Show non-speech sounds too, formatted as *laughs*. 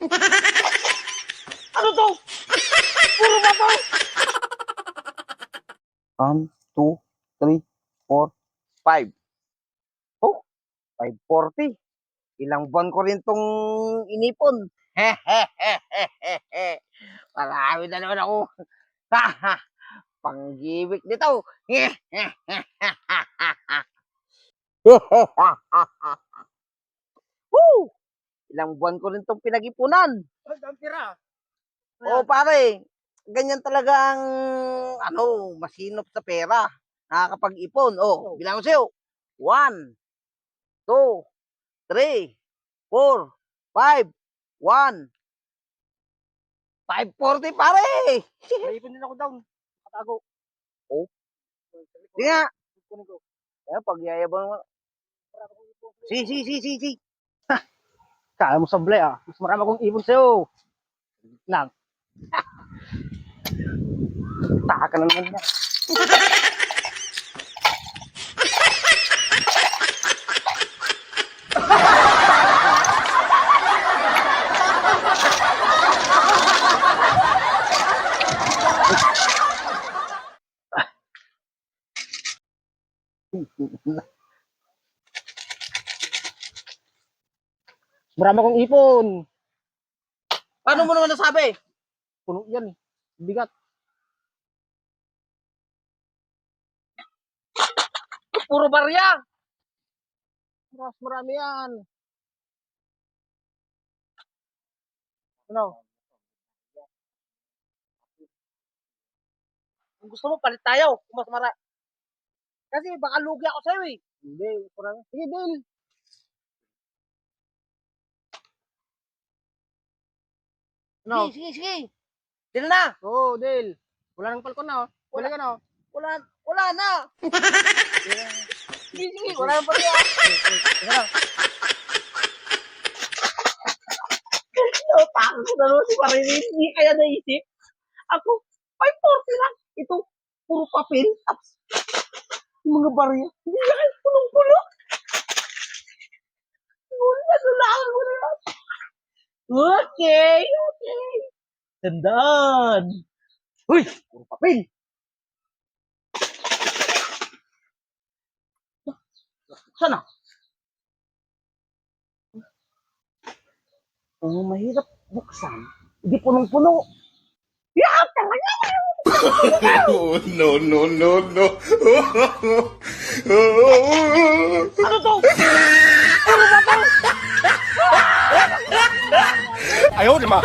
Ano to? Puro ba to? One, two, three, four, five. Oh, 540. Ilang buwan ko rin tong inipon. *laughs* Marami na naman ako. *laughs* Panggibik nito. *laughs* Ilang buwan ko rin tong pinag-ipunan. Ay. Oo, pare. Ganyan talagang, ano, masinop sa pera. Nakakapag-ipon. Oh, bilang ko sa'yo. One, two, three, four, five, one. 540, pare! *laughs* May ipon din ako down. Katago. Oh. Sige nga. Eh, pagyayabang mo. Si, si, si, si, si. *laughs* Kaya mo sablay ah. Mas marami akong ipon sa'yo. Lang. *laughs* Taka ka na naman niya. *laughs* Marami akong ipon. Paano mo naman nasabi? Puno yan eh. Bigat. Puro barya. Mas marami yan. Ano? Kung gusto mo, palit tayo. Kung mas mara. Kasi baka lugi ako sa'yo eh. Hindi. Sige, deal. Ano? Sige, sige, sige. Deal na. Oo, oh, deal. Wala nang palkon na oh. Wala ka na oh. Wala, wala na. sige, sige. Wala nang barya. Oh, takot ko na naman si Marilyn. Hindi kaya naisip. Ako, 540 lang. Ito, puro papel. Tapos, yung mga barya. Hindi na kayo punong-puno. Wala, nulaan mo na lang. Okay, okay. Tandaan. Uy, puro papel. Sana? Ang mahirap buksan. Hindi punong-puno. Yeah, talaga. Oh, no, no, no, no. Ano to? *laughs* 哎呦，我的妈。